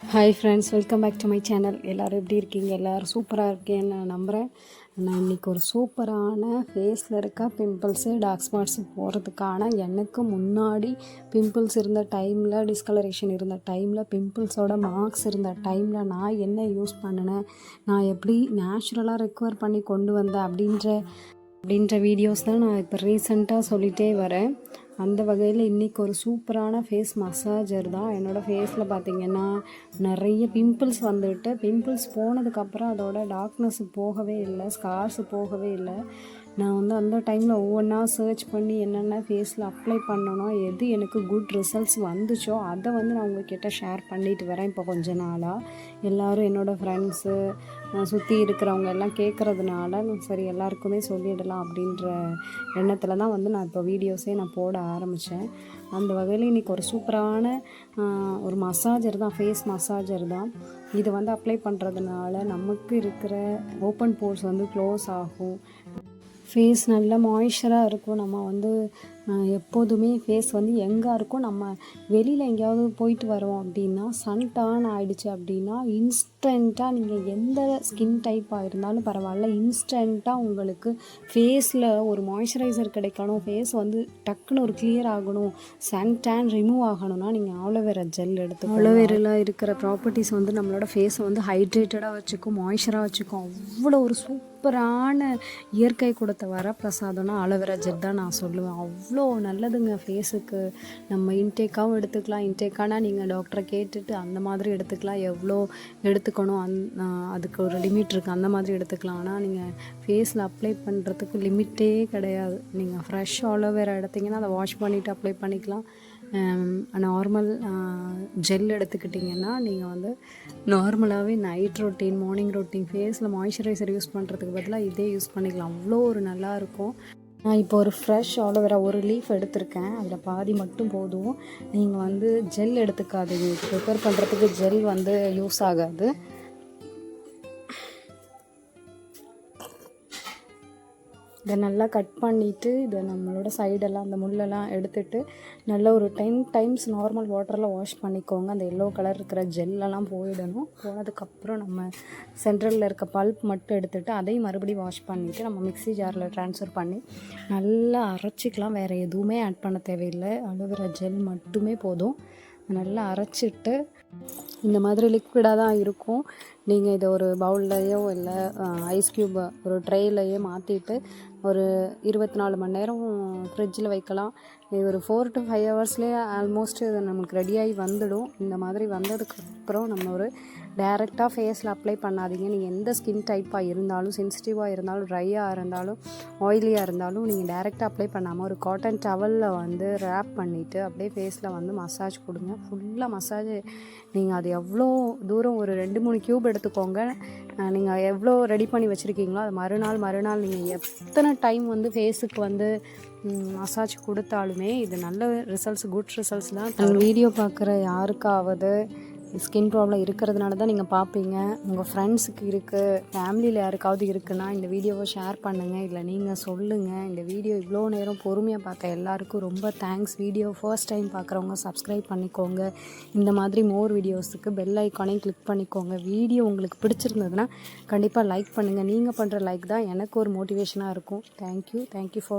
Hi friends welcome back to my channel எல்லோரும் எப்படி இருக்கீங்க? எல்லோரும் சூப்பராக இருக்கேன்னு நான் நம்புகிறேன் நான் இன்றைக்கி ஒரு சூப்பரான ஃபேஸில் இருக்க பிம்பிள்ஸு டார்க் ஸ்பாட்ஸு போகிறதுக்கான எனக்கு முன்னாடி பிம்பிள்ஸ் இருந்த டைமில் டிஸ்கலரேஷன் இருந்த டைமில் பிம்பிள்ஸோட மார்க்ஸ் இருந்த டைமில் நான் என்ன யூஸ் பண்ணினேன்? நான் எப்படி நேச்சுரலாக ரெக்கவர் பண்ணி கொண்டு வந்தேன் அப்படின்ற அப்படின்ற வீடியோஸ் தான் நான் இப்போ ரீசெண்டாக சொல்லிகிட்டே வரேன். அந்த வகையில் இன்றைக்கி ஒரு சூப்பரான ஃபேஸ் மசாஜர் தான். என்னோடய ஃபேஸில் பார்த்திங்கன்னா நிறைய பிம்பிள்ஸ் வந்துட்டு பிம்பிள்ஸ் போனதுக்கப்புறம் அதோட டார்க்னஸ் போகவே இல்லை ஸ்கார்ஸ் போகவே இல்லை. நான் வந்து அந்த டைமில் ஒவ்வொன்றா சர்ச் பண்ணி என்னென்ன ஃபேஸில் அப்ளை பண்ணணும் எது எனக்கு குட் ரிசல்ட்ஸ் வந்துச்சோ அதை வந்து நான் உங்ககிட்ட ஷேர் பண்ணிட்டு வரேன் இப்போ கொஞ்ச நாளாக எல்லோரும் என்னோடய ஃப்ரெண்ட்ஸு சுற்றி இருக்கிறவங்க எல்லாம் கேட்குறதுனால சரி எல்லாருக்குமே சொல்லிடலாம் அப்படின்ற எண்ணத்தில் தான் வந்து நான் இப்போ வீடியோஸே நான் போட ஆரம்பித்தேன் அந்த வகையில் இன்றைக்கி ஒரு சூப்பரான ஒரு மசாஜர் தான் ஃபேஸ் மசாஜர் தான். இது வந்து அப்ளை பண்ணுறதுனால நமக்கு இருக்கிற ஓப்பன் போர்ஸ் வந்து க்ளோஸ் ஆகும். ஃபேஸ் நல்ல மாய்ஸ்சராக இருக்கும். நம்ம வந்து எப்போதுமே ஃபேஸ் வந்து எங்கே இருக்கும் நம்ம வெளியில் எங்கேயாவது போயிட்டு வரோம் அப்படின்னா சன் டேர்ன் ஆகிடுச்சு அப்படின்னா இன்ஸ்டண்ட்டாக நீங்கள் எந்த ஸ்கின் டைப்பாக இருந்தாலும் பரவாயில்ல. இன்ஸ்டண்ட்டாக உங்களுக்கு ஃபேஸில் ஒரு மாய்ஸ்சரைசர் கிடைக்கணும். ஃபேஸ் வந்து டக்குன்னு ஒரு கிளியர் ஆகணும். சன் டேன் ரிமூவ் ஆகணும்னா நீங்கள் ஆலோவேரா ஜெல் எடுத்து ஆலோவேரில் இருக்கிற ப்ராப்பர்ட்டிஸ் வந்து நம்மளோட ஃபேஸை வந்து ஹைட்ரேட்டடாக வச்சுக்கும் மாய்ஸ்சராக வச்சுக்கும். அவ்வளோ ஒரு சூப்பரான இயற்கை கொடுத்த வரப்பிரசாதம்னா ஆலோவேரா ஜெல் தான் நான் சொல்லுவேன். அவ்வளோ அவ்வளோ நல்லதுங்க ஃபேஸுக்கு நம்ம இன்டேக்காகவும் எடுத்துக்கலாம். இன்டேக்கானால் நீங்கள் டாக்டரை கேட்டுட்டு அந்த மாதிரி எடுத்துக்கலாம். எவ்வளோ எடுத்துக்கணும்? அந் அதுக்கு ஒரு லிமிட் இருக்குது அந்த மாதிரி எடுத்துக்கலாம். ஆனால் நீங்கள் ஃபேஸில் அப்ளை பண்ணுறதுக்கு லிமிட்டே கிடையாது. நீங்கள் ஃப்ரெஷ் ஆலோவேரா எடுத்திங்கன்னா அதை வாஷ் பண்ணிவிட்டு அப்ளை பண்ணிக்கலாம். நார்மல் ஜெல் எடுத்துக்கிட்டிங்கன்னா நீங்கள் வந்து நார்மலாகவே நைட் ரொட்டீன் மார்னிங் ரொட்டீன் ஃபேஸில் மாய்ஸ்சரைசர் யூஸ் பண்ணுறதுக்கு பதிலாக இதே யூஸ் பண்ணிக்கலாம். அவ்வளோ ஒரு நல்லாயிருக்கும் நான் இப்போ ஒரு ஃப்ரெஷ் ஆலோவேரா ஒரு லீஃப் எடுத்திருக்கேன். அதில் பாதி மட்டும் போதும். நீங்கள் வந்து ஜெல் எடுத்துக்காதீங்க. ப்ரிப்பேர் பண்ணுறதுக்கு ஜெல் வந்து யூஸ் ஆகாது. இதை நல்லா கட் பண்ணிவிட்டு இதை நம்மளோட சைடெல்லாம் அந்த முள்ளெல்லாம் எடுத்துட்டு நல்லா ஒரு டென் டைம்ஸ் நார்மல் வாட்டரில் வாஷ் பண்ணிக்கோங்க. அந்த எல்லோ கலர் இருக்கிற ஜெல்லெல்லாம் போயிடணும். போனதுக்கப்புறம் நம்ம சென்ட்ரலில் இருக்க பல்ப் மட்டும் எடுத்துகிட்டு அதையும் மறுபடியும் வாஷ் பண்ணிவிட்டு நம்ம மிக்ஸி ஜாரில் ட்ரான்ஸ்ஃபர் பண்ணி நல்லா அரைச்சிக்கலாம். வேறு எதுவுமே ஆட் பண்ண தேவையில்லை. அழுகிற ஜெல் மட்டுமே போதும். நல்லா அரைச்சிட்டு இந்த மாதிரி லிக்விடாக தான் இருக்கும். நீங்கள் இதை ஒரு பவுல்லையோ இல்லை ஐஸ் க்யூப் ஒரு ட்ரேலையோ மாற்றிட்டு ஒரு இருபத்தி நாலு மணி நேரம் ஃப்ரிட்ஜில் வைக்கலாம். இது ஒரு ஃபோர் டு ஃபைவ் ஹவர்ஸ்லேயே ஆல்மோஸ்ட் இது நமக்கு ரெடியாகி வந்துடும். இந்த மாதிரி வந்ததுக்கப்புறம் நம்ம ஒரு டைரெக்டாக ஃபேஸில் அப்ளை பண்ணாதீங்க. நீங்கள் எந்த ஸ்கின் டைப்பாக இருந்தாலும் சென்சிட்டிவாக இருந்தாலும் ட்ரையாக இருந்தாலும் ஆயிலியாக இருந்தாலும் நீங்கள் டேரெக்டாக அப்ளை பண்ணாமல் ஒரு காட்டன் டவலில் வந்து ரேப் பண்ணிவிட்டு அப்படியே ஃபேஸில் வந்து மசாஜ் கொடுங்க. ஃபுல்லாக மசாஜ் நீங்கள் அது எவ்வளோ தூரம் ஒரு ரெண்டு மூணு க்யூப் எடுத்துக்கோங்க. நீங்கள் எவ்வளோ ரெடி பண்ணி வச்சுருக்கீங்களோ அது மறுநாள் மறுநாள் நீங்கள் எத்தனை டைம் வந்து ஃபேஸுக்கு வந்து மசாஜ் கொடுத்தாலுமே இது நல்ல ரிசல்ட்ஸ் குட் ரிசல்ட்ஸ் தான் வீடியோ பார்க்குற யாருக்காவது ஸ்கின் ப்ராப்ளம் இருக்கிறதுனால தான் நீங்கள் பார்ப்பீங்க உங்கள் ஃப்ரெண்ட்ஸுக்கு இருக்குது ஃபேமிலியில் யாருக்காவது இருக்குன்னா இந்த வீடியோவை ஷேர் பண்ணுங்கள் இல்லை நீங்கள் சொல்லுங்கள் இந்த வீடியோ இவ்வளோ நேரம் பொறுமையாக பார்த்த எல்லாருக்கும் ரொம்ப தேங்க்ஸ் வீடியோ ஃபர்ஸ்ட் டைம் பார்க்குறவங்க சப்ஸ்கிரைப் பண்ணிக்கோங்க. இந்த மாதிரி மோர் வீடியோஸுக்கு பெல் ஐக்கானையும் கிளிக் பண்ணிக்கோங்க. வீடியோ உங்களுக்கு பிடிச்சிருந்ததுன்னா கண்டிப்பாக லைக் பண்ணுங்கள் நீங்கள் பண்ணுற லைக் தான் எனக்கு ஒரு மோட்டிவேஷனாக இருக்கும். Thank you thank you for